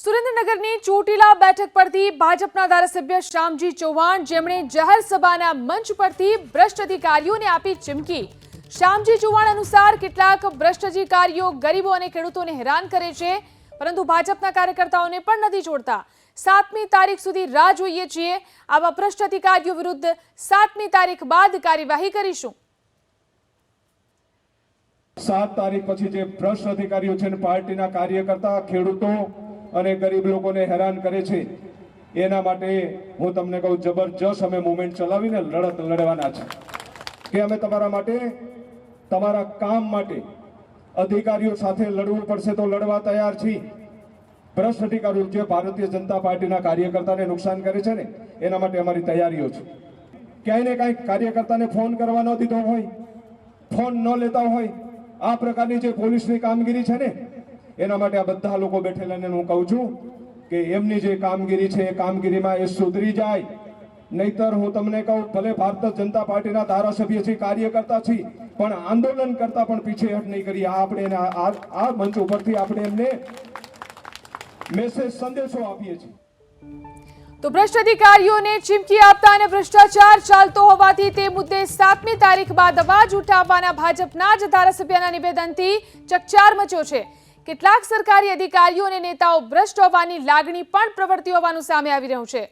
સુરેન્દ્રનગરની ચોટીલા બેઠક પરથી ભાજપના ધારાસભ્ય શ્યામજી ચૌહાણ જેમણે જાહેર મંચ પરથી ભ્રષ્ટ અધિકારીઓને આપી ચીમકી. શ્યામજી ચૌહાણ અનુસાર કેટલાક ભ્રષ્ટ અધિકારીઓ ગરીબો અને ખેડૂતોને હેરાન કરે છે, પરંતુ ભાજપના કાર્યકર્તાઓને પણ નથી છોડતા સાતમી તારીખ સુધી રાહ જોઈએ છીએ. આવા ભ્રષ્ટ અધિકારીઓ વિરુદ્ધ સાતમી તારીખ બાદ કાર્યવાહી કરીશું. સાત તારીખ પછી જે ભ્રષ્ટ અધિકારીઓ છે પાર્ટીના કાર્યકર્તા, ખેડૂતો અને ગરીબ લોકોને હેરાન કરે છે. એના માટે હું તમને કહું, જબરજસ્ત અમે મુવમેન્ટ ચલાવીને લડત લડવાના છે. કે અમે તમારા માટે, તમારા કામ માટે અધિકારીઓ સાથે લડવું પડશે તો લડવા તૈયાર છીએ. ભ્રષ્ટ અધિકારીઓ જે ભારતીય જનતા પાર્ટીના કાર્યકર્તાને નુકસાન કરે છે ને, એના માટે અમારી તૈયારીઓ છે. ક્યાંય ને કાંઈ કાર્યકર્તાને ફોન કરવા ન દીધો હોય, ફોન ન લેતા હોય. આ પ્રકારની જે પોલીસની કામગીરી છે ને એના માટે આ બધા લોકો બેઠેલા હું કહું છું કે એમની જે કામગીરી છે, એ કામગીરીમાં એ સુધરી જાય. નહીતર હું તમને કહું, ભલે ભારતીય જનતા પાર્ટીના ધારાસભ્ય છે કાર્યકર્તા છીએ, પણ આંદોલન કરતા પણ પીછેહટ નહીં કરી. આ આપણે આ મંચ ઉપરથી આપણે એમને મેસેજ સંદેશો આપીએ છીએ. તો ભ્રષ્ટ અધિકારીઓને ચીમકી આપતા અને ભ્રષ્ટાચાર ચાલતો હોવાથી તે મુદ્દે સાતમી તારીખ બાદ અવાજ ઉઠાવવાના ભાજપના જ ધારાસભ્યના નિવેદનથી ચકચાર મચ્યો છે. કેટલાક સરકારી અધિકારીઓ અને નેતાઓ ભ્રષ્ટ હોવાની લાગણી પણ પ્રવર્તી હોવાનું સામે આવી રહ્યું છે.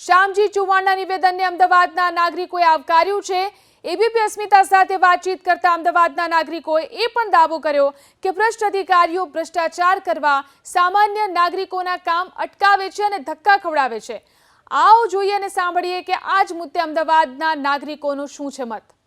શ્યામજી ચુવાણના નિવેદનને અમદાવાદના નાગરિકોએ આવકાર્યું છે. એબીપી અસ્મિતા સાથે વાતચીત કરતા અમદાવાદના નાગરિકોએ એ પણ દાવો કર્યો કે ભ્રષ્ટ અધિકારીઓ ભ્રષ્ટાચાર કરવા સામાન્ય નાગરિકોના કામ અટકાવે છે અને ધક્કા ખવડાવે છે. આવો જોઈએ અને સાંભળીએ કે આ જ મુદ્દે અમદાવાદના નાગરિકોનું શું છે મત?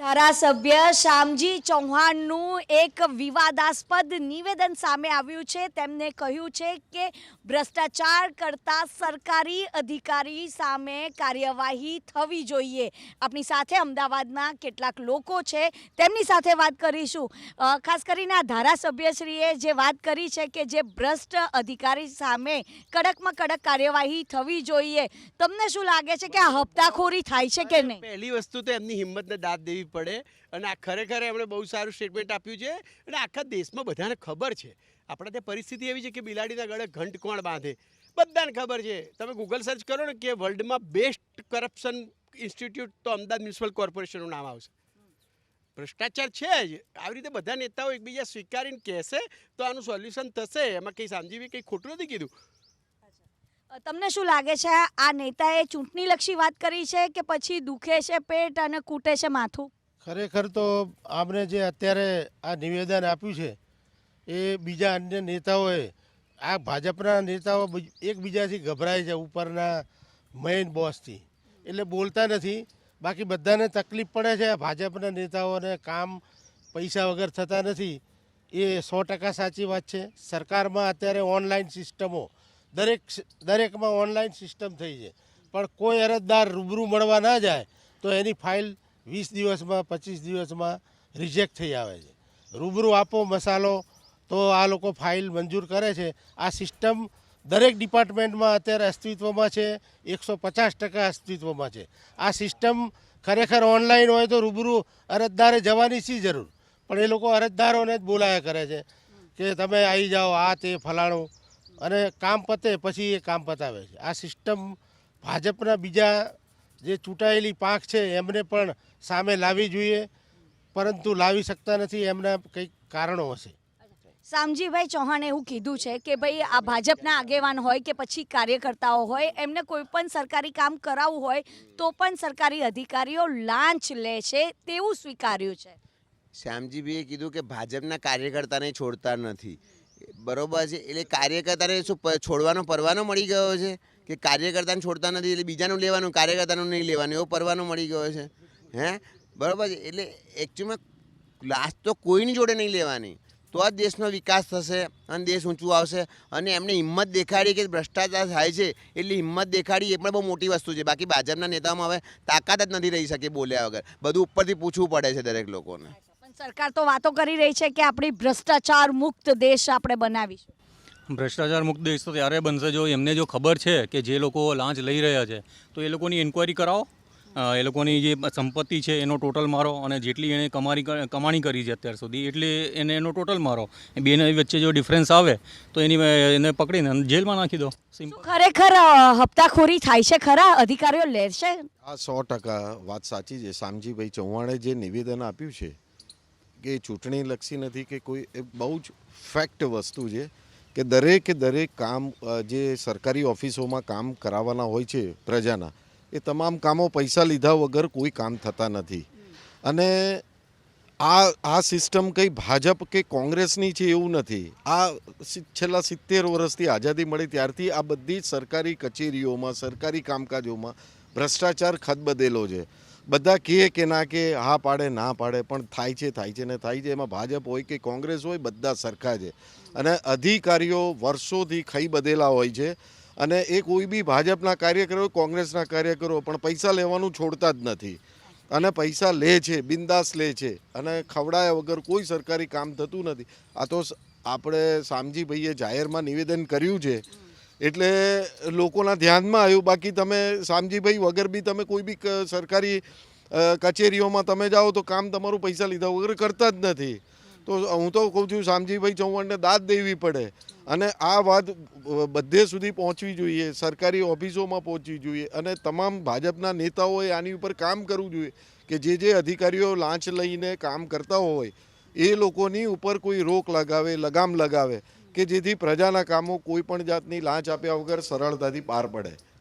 ધારાસભ્ય શ્યામજી ચૌહાણનું એક વિવાદાસ્પદ નિવેદન સામે આવ્યું છે. તેમને કહ્યું છે કે ભ્રષ્ટાચાર કરતા સરકારી અધિકારી સામે કાર્યવાહી થવી જોઈએ. આપણી સાથે અમદાવાદના કેટલાક લોકો છે. તેમની સાથે વાત કરીશું. ખાસ કરીને આ ધારાસભ્યશ્રીએ જે વાત કરી છે કે જે ભ્રષ્ટ અધિકારી સામે કડકમાં કડક કાર્યવાહી થવી જોઈએ. તમને શું લાગે છે કે આ હપ્તાખોરી થાય છે કે નહીં? પહેલી વસ્તુ તો એમની હિંમતને દાદ દેવી પડે અને આ ખરેખર એમણે બહુ સારું સ્ટેટમેન્ટ આપ્યું છે અને આખા દેશમાં બધાને ખબર છે. આપણે ત્યાં પરિસ્થિતિ એવી છે કે બિલાડીના ગળે ઘંટ કોણ બાંધે. બધાને ખબર છે. તમે ગૂગલ સર્ચ કરો ને કે વર્લ્ડમાં બેસ્ટ કરપ્શન ઇન્સ્ટિટ્યૂટ તો અમદાવાદ મ્યુનિસિપલ કોર્પોરેશનનું નામ આવશે. ભ્રષ્ટાચાર છે જ. આવી રીતે બધા નેતાઓ એકબીજા સ્વીકારીને કહેશે તો આનું સોલ્યુશન થશે. એમાં કંઈ સામજીવી કંઈ ખોટું નથી કીધું. તમને શું લાગે છે? આ નેતાએ ચૂંટણીલક્ષી વાત કરી છે કે પછી દુખે છે પેટ અને કૂટે છે માથું? ખરેખર તો આમને જે અત્યારે આ નિવેદન આપ્યું છે, એ બીજા અન્ય નેતાઓએ, આ ભાજપના નેતાઓ બીજ- એકબીજાથી ગભરાય છે ઉપરના મેઇન બોસથી એટલે બોલતા નથી. બાકી બધાને તકલીફ પડે છે. ભાજપના નેતાઓને કામ, પૈસા વગર થતા નથી. એ સો ટકા સાચી વાત છે. સરકારમાં અત્યારે ઓનલાઈન સિસ્ટમો દરેક દરેકમાં ઓનલાઈન સિસ્ટમ થઈ છે. પણ કોઈ અરજદાર રૂબરૂ મળવા ના જાય, તો એની ફાઇલ વીસ દિવસમાં, પચીસ દિવસમાં રિજેક્ટ થઈ આવે છે. રૂબરૂ આપો મસાલો, તો આ લોકો ફાઇલ મંજૂર કરે છે. આ સિસ્ટમ દરેક ડિપાર્ટમેન્ટમાં અત્યારે અસ્તિત્વમાં છે. એકસો પચાસ ટકા અસ્તિત્વમાં છે. આ સિસ્ટમ ખરેખર ઓનલાઈન હોય તો રૂબરૂ અરજદારે જવાની શી જરૂર? પણ એ લોકો અરજદારોને જ બોલાયા કરે છે કે તમે આવી જાઓ, આ તે ફલાણું. અને કામ પતે, પછી એ કામ પતાવે છે. આ સિસ્ટમ ભાજપના બીજા જે ચૂંટાયેલી પાંખ છે એમને પણ સામે લાવવી જોઈએ. પરંતુ લાવી શકતા નથી એમના કંઈક કારણો હશે. સામજીભાઈ ચૌહાણે એવું કીધું છે કે ભાઈ આ ભાજપના આગેવાન હોય કે પછી કાર્યકર્તાઓ હોય એમને કોઈ પણ સરકારી કામ કરાવવું હોય તો પણ સરકારી અધિકારીઓ લાંચ લે છે તેવું સ્વીકાર્યું છે. શ્યામજીભાઈએ કીધું કે ભાજપના કાર્યકર્તાને છોડતા નથી. બરોબર છે એટલે કાર્યકર્તાને શું છોડવાનો પરવાનો મળી ગયો છે? કે કાર્યકર્તાને છોડતા નથી એટલે બીજાનું લેવાનું, કાર્યકર્તાનું નહીં લેવાનું, એવો પરવાનો મળી ગયો છે. હે? બરાબર છે? એટલે એકચ્યુઅલમાં ક્લાસ તો કોઈની જોડે નહીં લેવાની. તો જ દેશનો વિકાસ થશે અને દેશ ઊંચું આવશે. અને એમને હિંમત દેખાડી કે ભ્રષ્ટાચાર થાય છે એટલી હિંમત દેખાડી એ પણ બહુ મોટી વસ્તુ છે. બાકી ભાજપના નેતાઓમાં હવે તાકાત જ નથી રહી શકે બોલ્યા વગર. બધું ઉપરથી પૂછવું પડે છે દરેક લોકોને. સરકાર તો વાતો કરી રહી છે કે આપણી ભ્રષ્ટાચાર મુક્ત દેશ આપણે બનાવીશું. ભ્રષ્ટાચાર મુક્ત દેશ તો ત્યારે બનશે જો એમને જો ખબર છે કે જે લોકો લાંચ લઈ રહ્યા છે તો એ લોકોની ઇન્કવાયરી કરાવો. એ લોકોની જે સંપત્તિ છે એનો ટોટલ મારો અને જેટલી એણે કમાણી કમાણી કરી છે અત્યાર સુધી એટલે એને એનો ટોટલ મારો. એ બેની વચ્ચે જો ડિફરન્સ આવે તો એની એને પકડીને જેલમાં નાખી દો. સિમ્પલ ખરેખર હપ્તાખોરી થાય છે ખરા? અધિકારીઓ લેશે આ સો ટકા વાત સાચી છે. શામજીભાઈ ચૌહાણે જે નિવેદન આપ્યું છે કે ચૂંટણી લક્ષી નથી કે કોઈ એ બહુ જ ફેક્ટ વસ્તુ છે. કે દરેકે દરેક કામ જે સરકારી ઓફિસોમાં કામ કરાવવાના હોય છે પ્રજાના, એ તમામ કામો પૈસા લીધા વગર કોઈ કામ થતા નથી. અને આ આ સિસ્ટમ કંઈ ભાજપ કે કોંગ્રેસની છે એવું નથી. આ છેલ્લા સિત્તેર વર્ષથી આઝાદી મળી ત્યારથી આ બધી સરકારી કચેરીઓમાં, સરકારી કામકાજોમાં ભ્રષ્ટાચાર ખદબદેલો છે. બધા કહે કે ના કે હા પાડે, ના પાડે, પણ થાય છે થાય છે ને થાય છે. એમાં ભાજપ હોય કે કોંગ્રેસ હોય, બધા સરખા છે. અને અધિકારીઓ વર્ષોથી ખાઈ બધેલા હોય છે. અને એ કોઈ બી ભાજપના કાર્યકરો, કોંગ્રેસના કાર્યકરો પણ પૈસા લેવાનું છોડતા જ નથી. અને પૈસા લે છે, બિંદાસ લે છે. અને ખવડાયા વગર કોઈ સરકારી કામ થતું નથી. આ તો આપણે શામજીભાઈએ જાહેરમાં નિવેદન કર્યું છે. એટલે લોકોના ધ્યાનમાં આવ્યું. બાકી તમે શામજીભાઈ વગર બી તમે કોઈ બી સરકારી કચેરીઓમાં તમે જાઓ તો કામ તમારું પૈસા લીધા વગર કરતા જ નથી. તો હું તો કહું છું, શામજીભાઈ ચૌહાણને દાદ દેવી પડે. અને આ વાત બધે સુધી પહોંચવી જોઈએ, સરકારી ઓફિસોમાં પહોંચવી જોઈએ અને તમામ ભાજપના નેતાઓએ આની ઉપર કામ કરવું જોઈએ કે જે જે અધિકારીઓ લાંચ લઈને કામ કરતા હોય, એ લોકોની ઉપર કોઈ રોક લગાવે, લગામ લગાવે. કે જેથી પ્રજાના કામો કોઈ પણ જાતની લાંચ આપ્યા વગર સરળતાથી પાર પડે.